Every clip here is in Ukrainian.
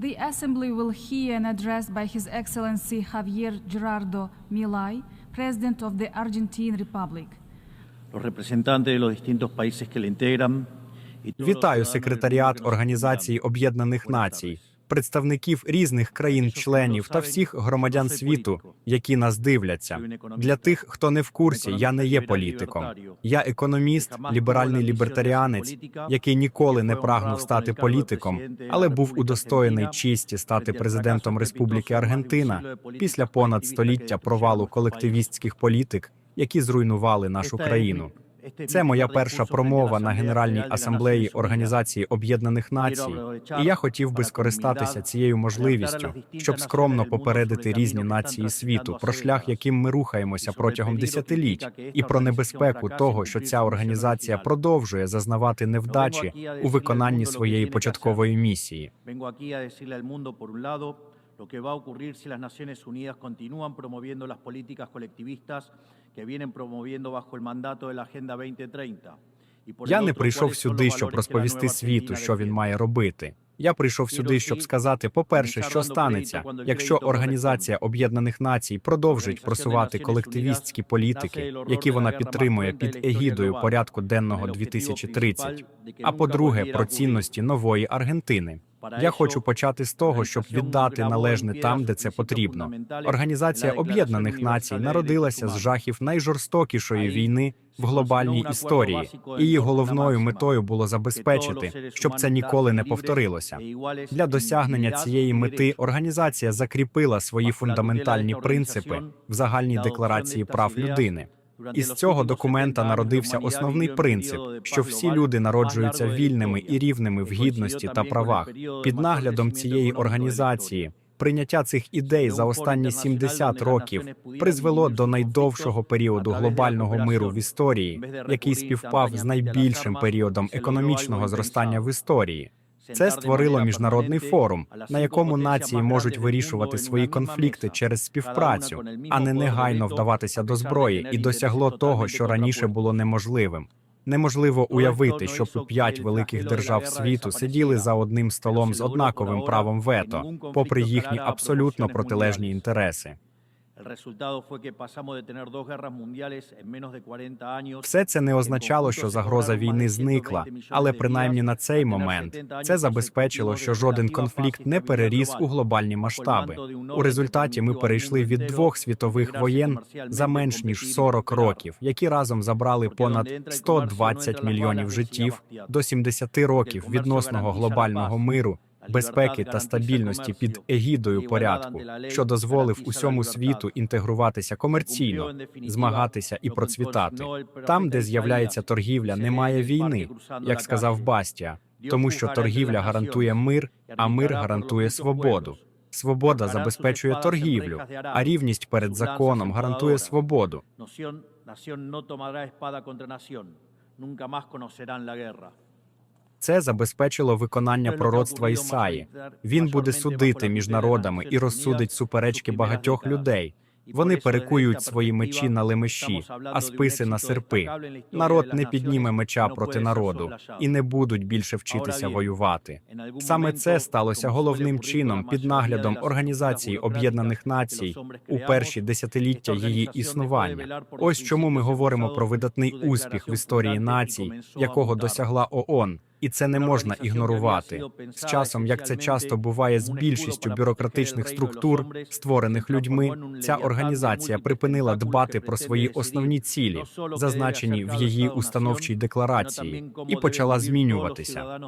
The Assembly will hear an address by His Excellency Javier Gerardo Milay, President of the Argentine Republic. los representantes de los distintos países que integran. Вітаю секретаріат Організації. Об'єднаних Націй, представників різних країн-членів та всіх громадян світу, які нас дивляться. Для тих, хто не в курсі, я не є політиком. Я економіст, ліберальний лібертаріанець, який ніколи не прагнув стати політиком, але був удостоєний честі стати президентом Республіки Аргентина після понад століття провалу колективістських політик, які зруйнували нашу країну. Це моя перша промова на Генеральній асамблеї Організації Об'єднаних Націй, і я хотів би скористатися цією можливістю, щоб скромно попередити різні нації світу про шлях, яким ми рухаємося протягом десятиліть, і про небезпеку того, що ця організація продовжує зазнавати невдачі у виконанні своєї початкової місії. Lo que va a ocurrir si las Naciones Unidas continúan promoviendo las políticas colectivistas que vienen promoviendo bajo el mandato de la Agenda 2030. Y por el Я не прийшов сюди, щоб розповісти світу, що він має робити. Я прийшов сюди, щоб сказати: по-перше, що станеться, якщо Організація Об'єднаних Націй продовжить просувати колективістські політики, які вона підтримує під егідою порядку денного 2030. А по-друге, про цінності нової Аргентини. Я хочу почати з того, щоб віддати належне там, де це потрібно. Організація Об'єднаних Націй народилася з жахів найжорстокішої війни в глобальній історії. і Її головною метою було забезпечити, щоб це ніколи не повторилося. Для досягнення цієї мети організація закріпила свої фундаментальні принципи в загальній декларації прав людини. Із цього документа народився основний принцип, що всі люди народжуються вільними і рівними в гідності та правах. Під наглядом цієї організації прийняття цих ідей за останні 70 років призвело до найдовшого періоду глобального миру в історії, який співпав з найбільшим періодом економічного зростання в історії. Це створило міжнародний форум, на якому нації можуть вирішувати свої конфлікти через співпрацю, а не негайно вдаватися до зброї, і досягло того, що раніше було неможливим. Неможливо уявити, щоб у п'ять великих держав світу сиділи за одним столом з однаковим правом вето, попри їхні абсолютно протилежні інтереси. El resultado fue que pasamos de tener dos guerras mundiales en menos de 40 años. Все це не означало, що загроза війни зникла, але принаймні на цей момент це забезпечило, що жоден конфлікт не переріс у глобальні масштаби. У результаті ми перейшли від двох світових воєн за менш ніж 40 років, які разом забрали понад 120 мільйонів життів до 70 років відносного глобального миру. Безпеки та стабільності під егідою порядку, що дозволив усьому світу інтегруватися комерційно, змагатися і процвітати. Там, де з'являється торгівля, немає війни, як сказав Бастія, тому що торгівля гарантує мир, а мир гарантує свободу. Свобода забезпечує торгівлю, а рівність перед законом гарантує свободу. Nación, nación no tomará espada contra nación. Nunca más conocerán la guerra. Це забезпечило виконання пророцтва Ісаї. Він буде судити між народами і розсудить суперечки багатьох людей. Вони перекують свої мечі на лемеші, а списи на серпи. Народ не підніме меча проти народу і не будуть більше вчитися воювати. Саме це сталося головним чином під наглядом Організації Об'єднаних Націй у перші десятиліття її існування. Ось чому ми говоримо про видатний успіх в історії націй, якого досягла ООН. І це не можна ігнорувати. з часом, як це часто буває з більшістю бюрократичних структур, створених людьми. Ця організація припинила дбати про свої основні цілі, зазначені в її установчій декларації, і почала змінюватися.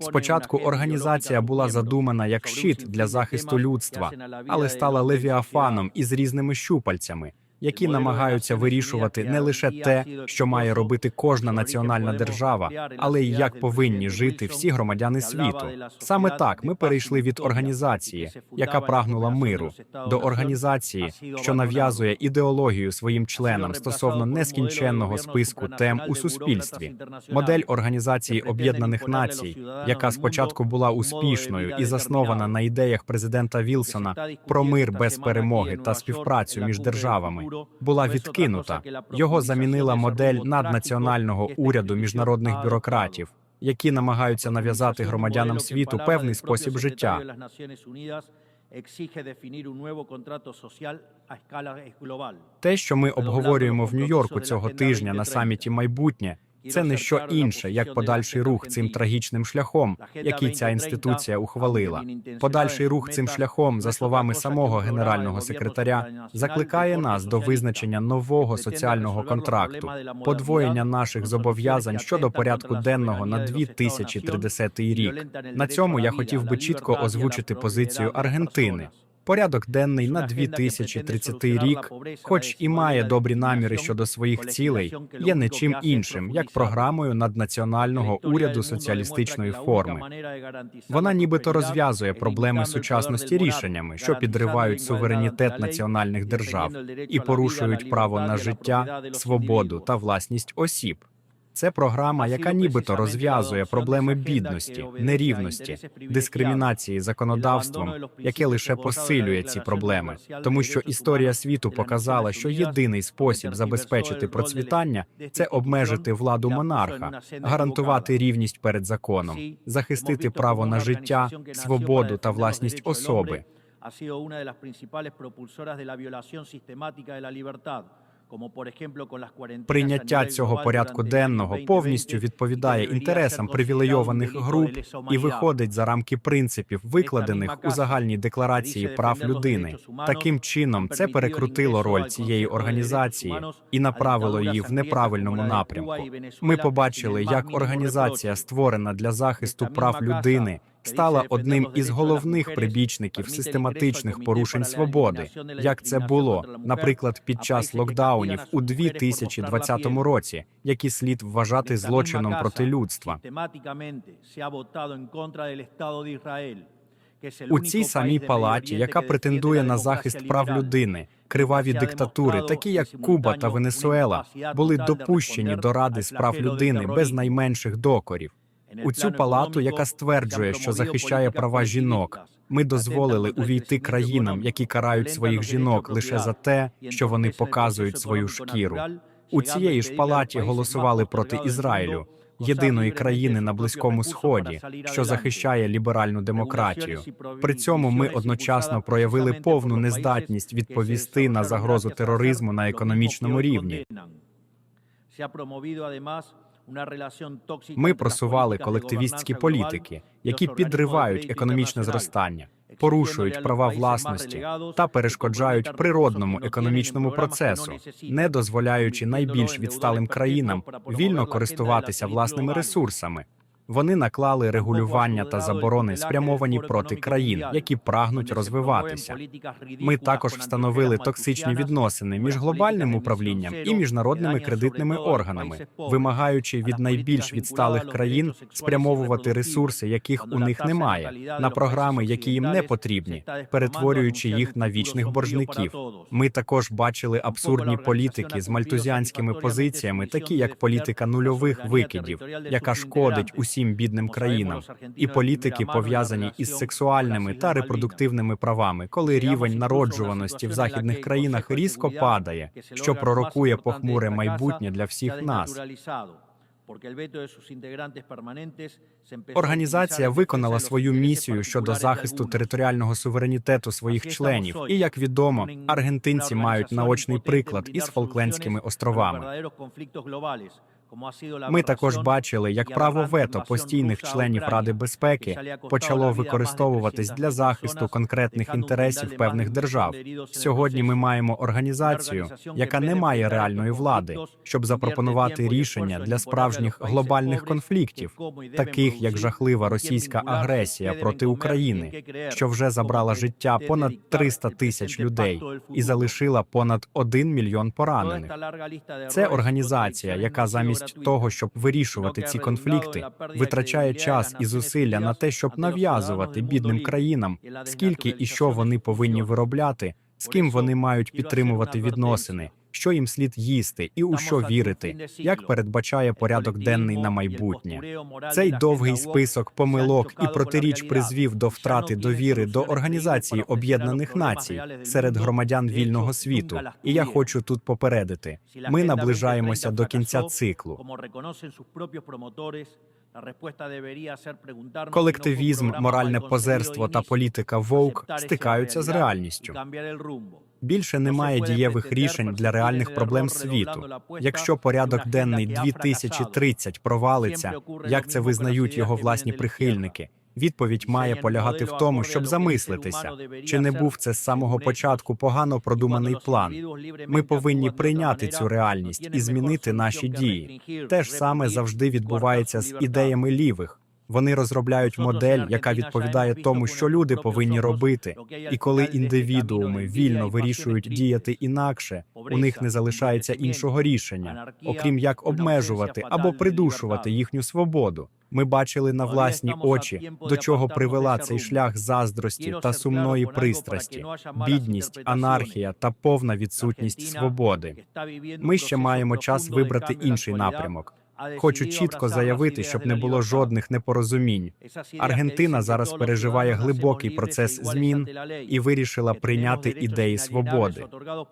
Спочатку організація була задумана як щит для захисту людства, але стала левіафаном із різними щупальцями, які намагаються вирішувати не лише те, що має робити кожна національна держава, але й як повинні жити всі громадяни світу. Саме так ми перейшли від організації, яка прагнула миру, до організації, що нав'язує ідеологію своїм членам стосовно нескінченного списку тем у суспільстві. Модель Організації Об'єднаних Націй, яка спочатку була успішною і заснована на ідеях президента Вілсона про мир без перемоги та співпрацю між державами, була відкинута. Його замінила модель наднаціонального уряду міжнародних бюрократів, які намагаються нав'язати громадянам світу певний спосіб життя. Те, що ми обговорюємо в Нью-Йорку цього тижня на саміті майбутнє, це не що інше, як подальший рух цим трагічним шляхом, який ця інституція ухвалила. Подальший рух цим шляхом, за словами самого генерального секретаря, закликає нас до визначення нового соціального контракту, подвоєння наших зобов'язань щодо порядку денного на 2030 рік. На цьому я хотів би чітко озвучити позицію Аргентини. Порядок денний на 2030 рік, хоч і має добрі наміри щодо своїх цілей, є не чим іншим, як програмою наднаціонального уряду соціалістичної форми. Вона нібито розв'язує проблеми сучасності рішеннями, що підривають суверенітет національних держав і порушують право на життя, свободу та власність осіб. Це програма, яка нібито розв'язує проблеми бідності, нерівності, дискримінації законодавством, яке лише посилює ці проблеми, тому що історія світу показала, що єдиний спосіб забезпечити процвітання це обмежити владу монарха, гарантувати рівність перед законом, захистити право на життя, свободу та власність особи. ha sido una de las principales propulsoras de la violación sistemática de la libertad. Прийняття цього порядку денного повністю відповідає інтересам привілейованих груп і виходить за рамки принципів, викладених у загальній декларації прав людини. Таким чином, це перекрутило роль цієї організації і направило її в неправильному напрямку. Ми побачили, як організація, створена для захисту прав людини, стала одним із головних прибічників систематичних порушень свободи, як це було, наприклад, під час локдаунів у 2020 році, які слід вважати злочином проти людства. У цій самій палаті, яка претендує на захист прав людини, криваві диктатури, такі як Куба та Венесуела, були допущені до Ради з прав людини без найменших докорів. У цю палату, яка стверджує, що захищає права жінок, ми дозволили увійти країнам, які карають своїх жінок лише за те, що вони показують свою шкіру. У цієї ж палаті голосували проти Ізраїлю, єдиної країни на близькому сході, що захищає ліберальну демократію. При цьому ми одночасно проявили повну нездатність відповісти на загрозу тероризму на економічному рівні. Ми просували колективістські політики, які підривають економічне зростання, порушують права власності та перешкоджають природному економічному процесу, не дозволяючи найбільш відсталим країнам вільно користуватися власними ресурсами. Вони наклали регулювання та заборони, спрямовані проти країн, які прагнуть розвиватися. Ми також встановили токсичні відносини між глобальним управлінням і міжнародними кредитними органами, вимагаючи від найбільш відсталих країн спрямовувати ресурси, яких у них немає, на програми, які їм не потрібні, перетворюючи їх на вічних боржників. Ми також бачили абсурдні політики з мальтузіанськими позиціями, такі як політика нульових викидів, яка шкодить усім всім бідним країнам, і політики пов'язані із сексуальними та репродуктивними правами, коли рівень народжуваності в західних країнах різко падає, що пророкує похмуре майбутнє для всіх нас. Організація виконала свою місію щодо захисту територіального суверенітету своїх членів, і як відомо, аргентинці мають наочний приклад із Фолклендськими островами. Ми також бачили, як право вето постійних членів Ради безпеки почало використовуватись для захисту конкретних інтересів певних держав. Сьогодні ми маємо організацію, яка не має реальної влади, щоб запропонувати рішення для справжніх глобальних конфліктів, таких як жахлива російська агресія проти України, що вже забрала життя понад 300 тисяч людей і залишила понад 1 мільйон поранених. Це організація, яка замість замість того, щоб вирішувати ці конфлікти, витрачає час і зусилля на те, щоб нав'язувати бідним країнам, скільки і що вони повинні виробляти, з ким вони мають підтримувати відносини, що їм слід їсти і у що вірити, як передбачає порядок денний на майбутнє. Цей довгий список помилок і протиріч призвів до втрати довіри до Організації Об'єднаних Націй серед громадян вільного світу. І я хочу тут попередити: ми наближаємося до кінця циклу. Колективізм, моральне позерство та політика вовк стикаються з реальністю. Більше немає дієвих рішень для реальних проблем світу. Якщо порядок денний 2030 провалиться, як це визнають його власні прихильники, відповідь має полягати в тому, щоб замислитися, чи не був це з самого початку погано продуманий план. Ми повинні прийняти цю реальність і змінити наші дії. Те ж саме завжди відбувається з ідеями лівих. Вони розробляють модель, яка відповідає тому, що люди повинні робити. І коли індивідууми вільно вирішують діяти інакше, у них не залишається іншого рішення, окрім як обмежувати або придушувати їхню свободу. Ми бачили на власні очі, до чого привела цей шлях заздрості та сумної пристрасті, бідність, анархія та повна відсутність свободи. Ми ще маємо час вибрати інший напрямок. Хочу чітко заявити, щоб не було жодних непорозумінь. Аргентина зараз переживає глибокий процес змін і вирішила прийняти ідеї свободи.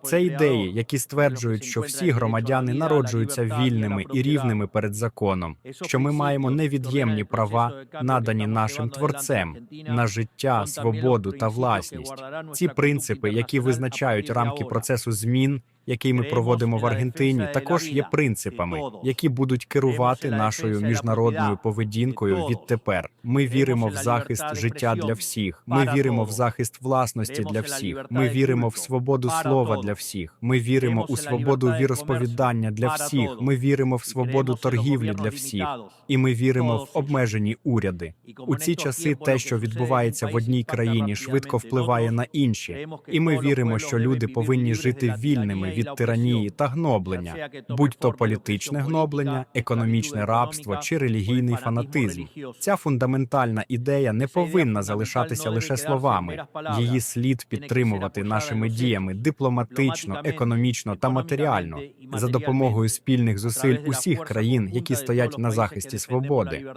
Це ідеї, які стверджують, що всі громадяни народжуються вільними і рівними перед законом, що ми маємо невід'ємні права, надані нашим творцем на життя, свободу та власність. Ці принципи, які визначають рамки процесу змін, який ми проводимо в Аргентині, також є принципами, які будуть керувати нашою міжнародною поведінкою відтепер. Ми віримо в захист життя для всіх. Ми віримо в захист власності для всіх. Ми віримо в свободу слова для всіх. Ми віримо у свободу віросповідання для всіх. Ми віримо в свободу торгівлі для всіх. І ми віримо в обмежені уряди. У ці часи те, що відбувається в одній країні, швидко впливає на інші. І ми віримо, що люди повинні жити вільними від тиранії та гноблення, будь то політичне гноблення, економічне рабство чи релігійний фанатизм. Ця фундаментальна ідея не повинна залишатися лише словами. Її слід підтримувати нашими діями дипломатично, економічно та матеріально за допомогою спільних зусиль усіх країн, які стоять на захисті свободи.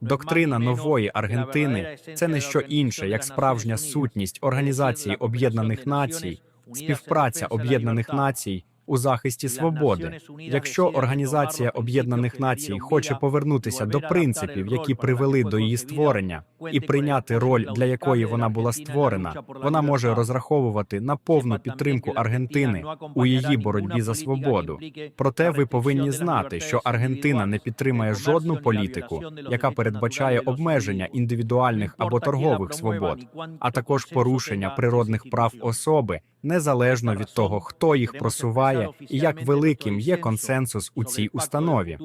Доктрина нової Аргентини це не що інше, як справжня сутність Організації Об'єднаних Націй, співпраця Об'єднаних Націй у захисті свободи. Якщо Організація Об'єднаних Націй хоче повернутися до принципів, які привели до її створення, і прийняти роль, для якої вона була створена, вона може розраховувати на повну підтримку Аргентини у її боротьбі за свободу. Проте ви повинні знати, що Аргентина не підтримає жодну політику, яка передбачає обмеження індивідуальних або торгових свобод, а також порушення природних прав особи, незалежно від того, хто їх просуває і як великим є консенсус у цій установі.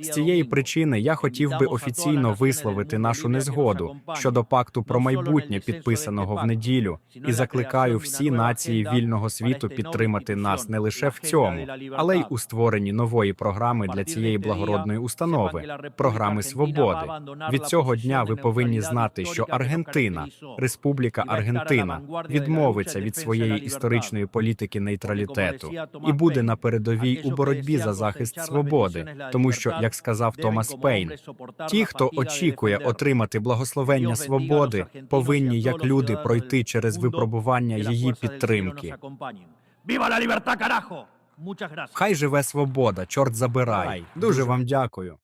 З цієї причини я хотів би офіційно висловити нашу незгоду щодо пакту про майбутнє, підписаного в неділю, і закликаю всі нації вільного світу підтримати нас не лише в цьому, але й у створенні нової програми для цієї благородної установи програми свободи. Від цього дня ви повинні знати, що Аргентина, Республіка Аргентина, відмовиться від своєї історичної політики нейтралітету і буде на передовій у боротьбі за захист свободи, тому що, як сказав Томас Пейн, ті, хто очікує отримати благословення свободи, повинні як люди пройти через випробування її підтримки. Хай живе свобода, чорт забирай. Дуже. вам дякую.